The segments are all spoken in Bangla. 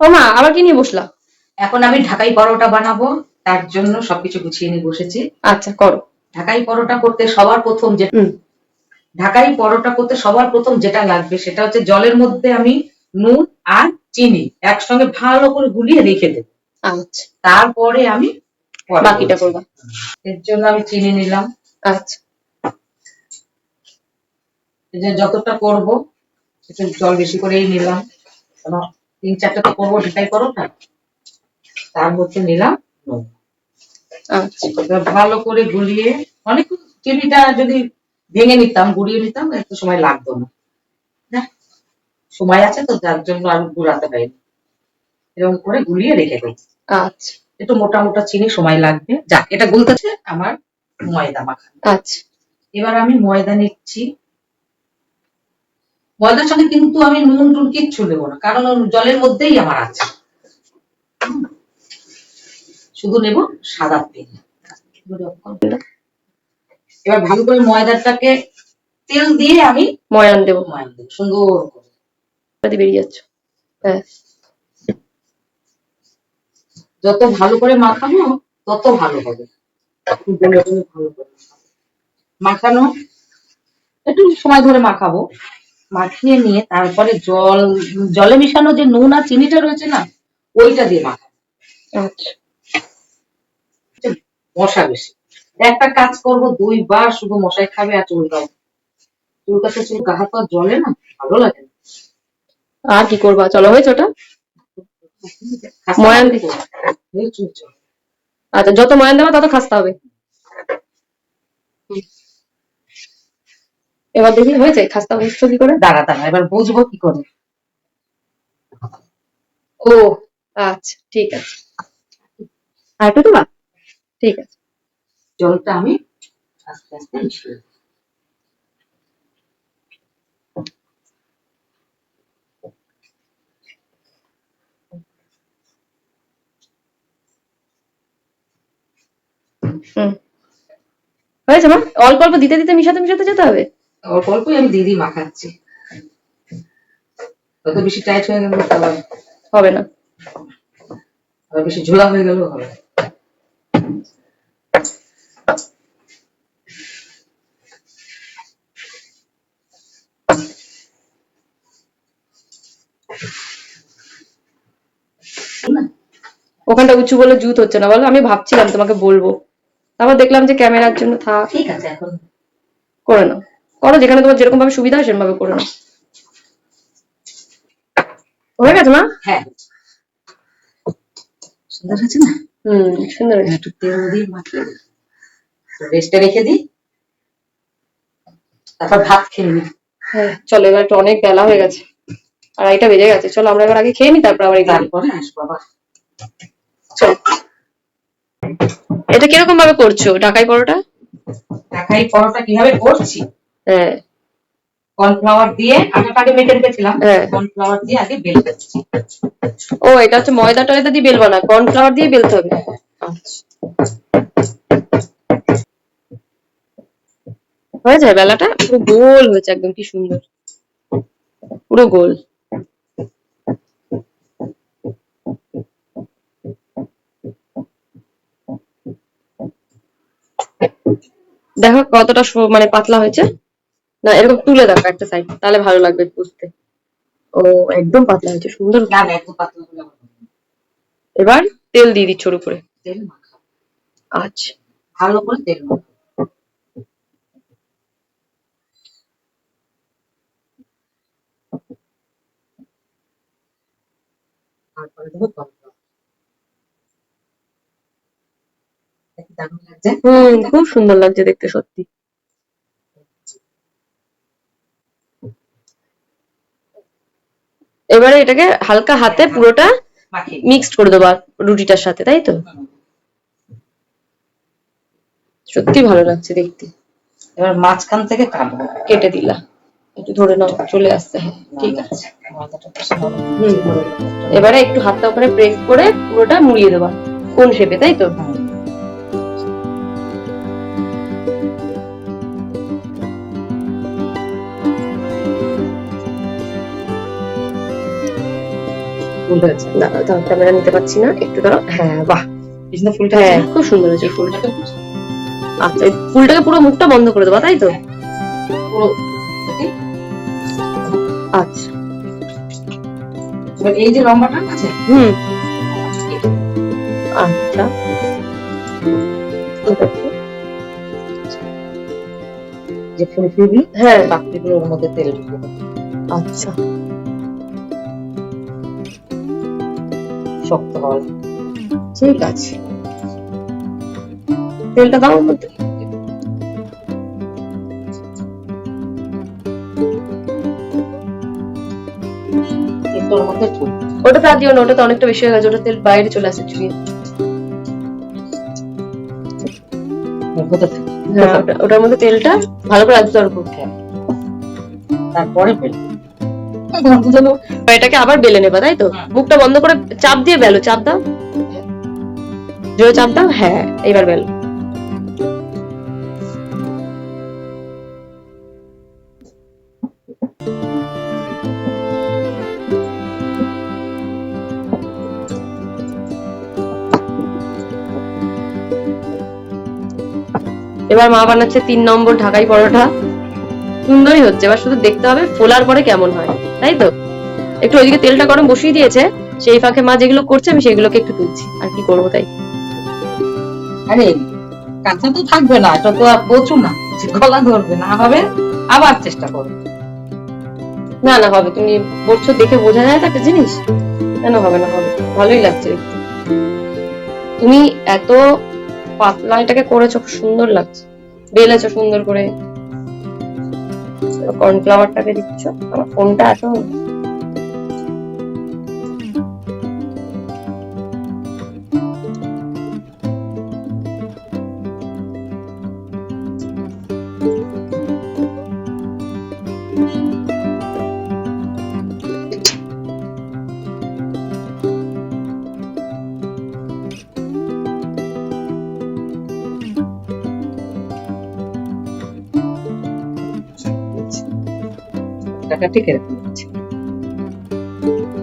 ও মা আবার কি নিয়ে বসলা? এখন আমি ঢাকাই পরোটা বানাবো তার জন্য সবকিছু গুছিয়ে নিয়ে বসেছি। আচ্ছা করো। ঢাকাই পরোটা করতে সবার প্রথম যে ঢাকাই পরোটা করতে সবার প্রথম যেটা লাগবে সেটা হচ্ছে জলের মধ্যে আমি নুন আর চিনি একসঙ্গে ভালো করে গুলিয়ে রেখে দেবো। আচ্ছা। তারপরে আমি বাকিটা করব। এর জন্য আমি চিনি নিলাম। আচ্ছা। যতটা করব একটু জল বেশি করেই নিলাম। তিন চারটে তো করব ঢাকাই পরোটা তার মধ্যে নিলাম আচ্ছা। ভালো করে গুলিয়ে অনেক চিনিটা যদি ভেঙে নিতাম গুড়িয়ে নিতাম একটু সময় লাগতো না। না, সময় আছে তো যার জন্য আমি গুড়াতে হয়নি। এরকম করে গুলিয়ে রেখে দেবো। আচ্ছা। একটু মোটা মোটা চিনি সময় লাগবে। যাক এটা গুলতেছে আমার ময়দা মাখা। আচ্ছা। এবার আমি ময়দা নিচ্ছি। ময়দার সঙ্গে কিন্তু আমি নুন টুন কিচ্ছু দেবো না কারণ জলের মধ্যেই আমার আছে। শুধু নেব সাদা তেল। এবার ভালো করে ময়দাটাকে তেল দিয়ে আমি ময়ান দেবো। ময়ান দেবো সুন্দর করে। বেরিয়ে যাচ্ছ। হ্যাঁ যত ভালো করে মাখাবো তত ভালো হবে। ভালো করে মাখানো একটু সময় ধরে মাখাবো। মাখিয়ে নিয়ে তারপরে জল জলে মিশানো যে নুন আর চিনিটা রয়েছে না ওইটা দিয়ে মাখাবো আচ্ছা। মশা বেশি। একটা কাজ করব দুইবার শুধু মশাই খাবে আর চুলকাও। চুলকাতে চুল গা হাত জলে না ভালো লাগে না। আর কি করবা? চলো হয়েছে ওটা? ময়ান দিচ্ছি। আচ্ছা যত ময়ান দেওয়া তত খাসতে হবে। এবার দেখি হয়েছে খাস্তা বুঝছ কি করে? দাঁড়া দাঁড়া এবার বুঝব কি করে। ও আচ্ছা ঠিক আছে। আর একটু দেবা ঠিক আছে। জলটা আমি আস্তে আস্তে মিশিয়ে। হয়েছে মা? অল্প অল্প দিতে দিতে মিশাতে মিশাতে যেতে হবে? অল্প অল্পই আমি দিদি মাখাচ্ছি। তত বেশি টাইট হয়ে গেল হবে না। আবার বেশি ঝোলা হয়ে গেল হবে? ওখানটা উঁচু বলে জুত হচ্ছে না। বলো আমি ভাবছিলাম তোমাকে বলব। তারপর দেখলাম যে ক্যামেরার জন্য থাক। ঠিক আছে এখন করে নাও। করো যেখানে তোমার যেরকম ভাবে সুবিধা হয় সেরকম ভাবে করে নাও। হয়ে গেছে মা? হ্যাঁ। সুন্দর হয়েছে না? হুম সুন্দর হয়েছে। একটু তেল দিয়ে মাখিয়ে দিই। রেস্টে রেখে দিই। তারপর ভাত খেয়ে নিই। হ্যাঁ চলো এবার একটু অনেক বেলা হয়ে গেছে। আড়াইটা বেজে গেছে। চলো আমরা এবার আগে খেয়ে নিই তারপর আবার তারপরে আসব আবার। চলো। এটা কীরকম ভাবে করছ? ঢাকাই পরোটা? ঢাকাই পরোটা কীভাবে করছি? কর্নফ্লাওয়ার দিয়ে আটাটা আগে মেখে রেখেছিলাম। কর্নফ্লাওয়ার দিয়ে আগে বেলে ও এটা হচ্ছে ময়দা টয়দা দিয়ে বেলবা না কর্নফ্লাওয়ার দিয়ে বেলতে হবে। হয়ে যায় বেলাটা? পুরো গোল হয়েছে একদম কি সুন্দর। পুরো গোল। দেখো কতটা মানে পাতলা হয়েছে। না এরকম তুলে দেখো একটা সাইড তাহলে ভালো লাগবে বুঝতে। ও একদম পাতলা হয়েছে সুন্দর। না একদম পাতলা। এবার তেল দিয়ে দিচ্ছ ওর উপরে। তেল মাখা। আচ্ছা। ভালো করে তেল মাখা। তারপরে দেবো কর্নফ্লাওয়ার। দারুণ লাগছে? হুম খুব সুন্দর লাগছে দেখতে সত্যি। এবারে এটাকে হালকা হাতে পুরোটা মিক্সড করে দেবো রুটিটার সাথে তাই তো? সত্যি ভালো লাগছে দেখতে। এবার মাঝখান থেকে কাটবো। কেটে দিলাম। একটু ধরে নাও চলে আসতে হ্যাঁ ঠিক আছে। এবারে একটু হাতটা ওখানে প্রেস করে পুরোটা মুড়িয়ে দেবা। কোন শেপে তাই তো? ফুল হয়েছে দাঁড়াও দাঁড়াও ক্যামেরা নিতে পারছি না একটু দাঁড়াও। হ্যাঁ বাহ ফুলটা হ্যাঁ খুব সুন্দর হয়েছে ফুলটা আচ্ছা এই ফুলটাকে পুরো মুখটা বন্ধ করে দেবা তাই তো? পুরো আচ্ছা। এই যে লম্বাটা আছে? হুম। আচ্ছা। যে ফুল ফুলগুলো হ্যাঁ পাপড়িগুলোর মধ্যে তেল আচ্ছা। শক্ত হওয়ার ঠিক আছে। তেলটা দাও মধ্যে ওটা তা দিও না ওটা তো অনেকটা বেশি হয়ে গেছে ওটা তেল বাইরে চলে আসে চুড়িয়ে হ্যাঁ ওটা- ওটার মধ্যে তেলটা ভালো করে করতে হ্যাঁ। তারপরে এটাকে আবার বেলে নেবা তাই তো? হুম। মুখটা বন্ধ করে চাপ দিয়ে বেলো চাপ দাও। জোরে চাপ দাও হ্যাঁ এইবার বেলো। এবার মা বানাচ্ছে তিন নম্বর ঢাকাই পরোটা। সুন্দরই হচ্ছে এবার শুধু দেখতে হবে ফোলার পরে কেমন হয়। তাই তো? একটু ওইদিকে তেলটা গরম বসিয়ে দিয়েছে সেই ফাঁকে মা যেগুলো করছে আমি সেগুলোকে একটু তুলছি আর কি করব তাই? আরে কাঁচা তো থাকবে না এটা তো আর না গলা ধরবে না হবে আবার চেষ্টা করো। না না হবে তুমি করছ দেখে বোঝা যায় একটা জিনিস? কেন হবে না হবে ভালোই লাগছে তুমি এত পাতলা এটাকে করেছ সুন্দর লাগছে বেলেছো সুন্দর করে। কর্নফ্লাওয়ারটাকে দিচ্ছ। আমার ফোনটা এত টাকা ঠিক এরকম হচ্ছে।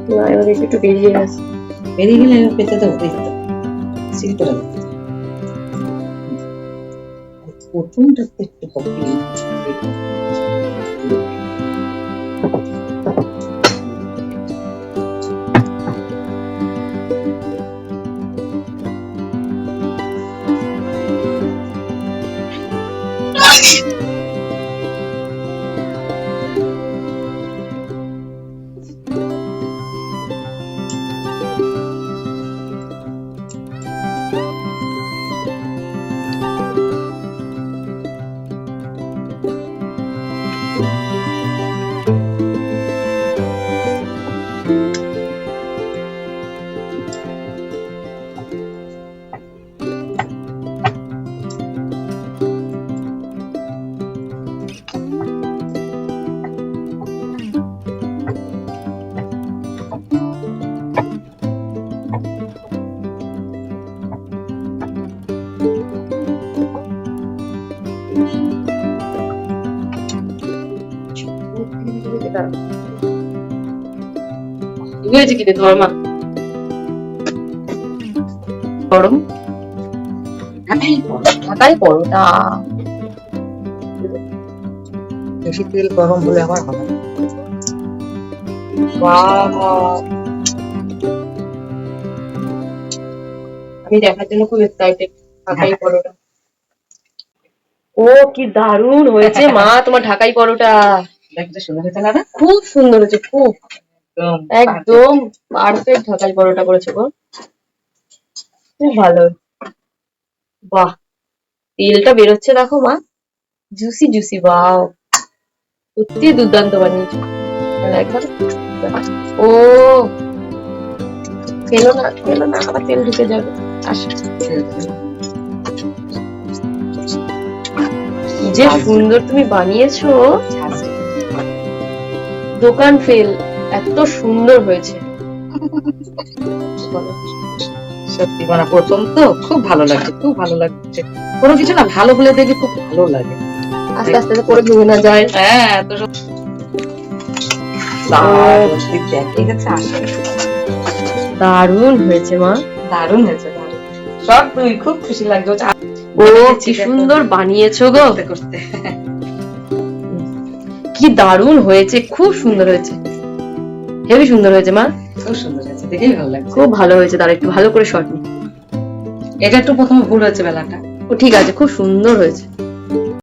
না এবার দেখি একটু বেরিয়ে গেছে বেরিয়ে গেলে এবার পেতে দেবো পেতে দেবো সিল করে দেবো প্রথমটা তো একটু কপি হয়েছে কি রে ধর্মা গরম। ঢাকাই পরোটা বেশি তেল গরম হলে আবার হবে আমি দেখার জন্য খুব এক্সাইটেড ঢাকাই পরোটা। ও কি দারুণ হয়েছে মা তোমার ঢাকাই পরোটা। দেখতে সুন্দর হয়েছে না খুব সুন্দর হয়েছে খুব। একদম পারফেক্ট ঢাকাই পরোটা করেছে গো। খুব ভালো। বাহ তেলটা বেরোচ্ছে দেখো মা। জুসি জুসি বাও সত্যি দুর্দান্ত বানিয়েছো। একবার ও ফেলো না ফেলো না আবার তেল ঢুকে যাবে। আসো। যে সুন্দর তুমি বানিয়েছো। দোকান ফেল এত সুন্দর হয়েছে। সত্যি মানে প্রথম তো খুব ভালো লাগছে খুব ভালো লাগছে। কোনো কিছু না ভালো হলে দেখে খুব ভালো লাগে। আস্তে আস্তে করে ভেঙে না যায়। হ্যাঁ দারুণ হয়েছে মা। দারুণ হয়েছে সব তুই খুব খুশি লাগছে ও কি। সুন্দর বানিয়েছো গো। করতে। কি দারুণ হয়েছে খুব সুন্দর হয়েছে। হেবি সুন্দর হয়েছে মা। খুব সুন্দর হয়েছে দেখেই ভালো লাগছে। খুব ভালো হয়েছে তার একটু ভালো করে শট নি এটা একটু প্রথমে ভুল হয়েছে বেলাটা। ও ঠিক আছে খুব সুন্দর হয়েছে।